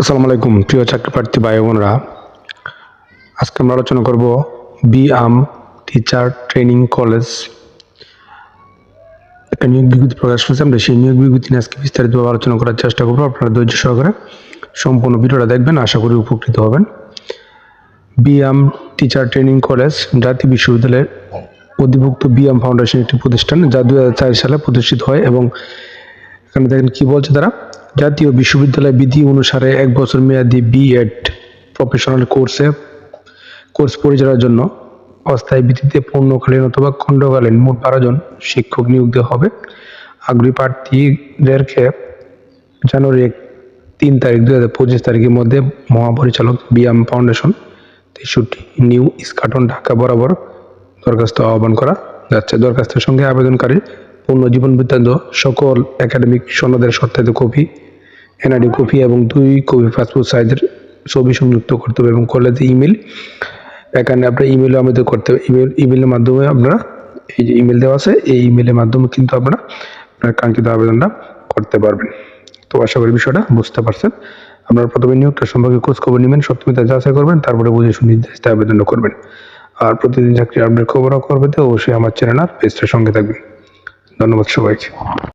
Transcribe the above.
আসসালামু আলাইকুম, প্রিয় চাকরি প্রার্থী ভাই বোনরা। আজকে আমরা আলোচনা করব B M teacher training college একটা নিয়োগ বিজ্ঞপ্তি প্রকাশ করেছে, আমরা সেই নিয়োগ বিজ্ঞপ্তি নিয়ে আজকে বিস্তারিতভাবে আলোচনা করার চেষ্টা করব। আপনারা ধৈর্য সহকারে সম্পূর্ণ ভিডিওটা দেখবেন, আশা করি উপকৃত হবেন। B BM teacher training college জাতীয় বিশ্ববিদ্যালয়ের অধিভুক্ত বি বিএম ফাউন্ডেশন একটি প্রতিষ্ঠান, যা দু হাজার চার সালে প্রতিষ্ঠিত হয় এবং এখানে দেখেন কী বলছে তারা। জাতীয় বিশ্ববিদ্যালয় বিধি অনুসারে এক বছর মেয়াদী বিএড প্রফেশনাল কোর্সে কোর্স পরিচালনার জন্য অস্থায়ী ভিত্তিতে পূর্ণকালীন অথবা খণ্ডকালীন মোট বারো জন শিক্ষক নিয়োগ দেওয়া হবে। আগ্রহী প্রার্থীদেরকে জানুয়ারি তিন তারিখ দু হাজার পঁচিশ তারিখের মধ্যে মহাপরিচালক বিএম ফাউন্ডেশন তেষট্টি নিউ ইস্কাটন ঢাকা বরাবর দরখাস্ত আহ্বান করা যাচ্ছে। দরখাস্তের সঙ্গে আবেদনকারী পূর্ণ জীবন বৃত্তান্ত, সকল একাডেমিক সনদের সত্যায়িত কপি এনআইডি কপি এবং দুই কপি পাসপোর্ট সাইজের ছবি সংযুক্ত করতে হবে এবং কলেজে ইমেল এখানে আপনার ইমেলও আমাদের করতে হবে। ইমেল ইমেলের মাধ্যমে আপনারা এই যে ইমেল দেওয়া আছে, এই ইমেলের মাধ্যমে কিন্তু আপনারা আপনার কাঙ্ক্ষিত আবেদনটা করতে পারবেন। তো আশা করি বিষয়টা বুঝতে পারছেন। আপনারা প্রথমে নিয়োগটা সম্পর্কে খোঁজ খবর নেবেন, সত্যমিতা যাচাই করবেন, তারপরে বুঝে শুনে নির্দেশিত আবেদনটা করবেন। আর প্রতিদিন চাকরি আপডেট খবরও করবে তো অবশ্যই আমার চ্যানেল আর পেজটার সঙ্গে থাকবেন। ধন্যবাদ সবাইকে।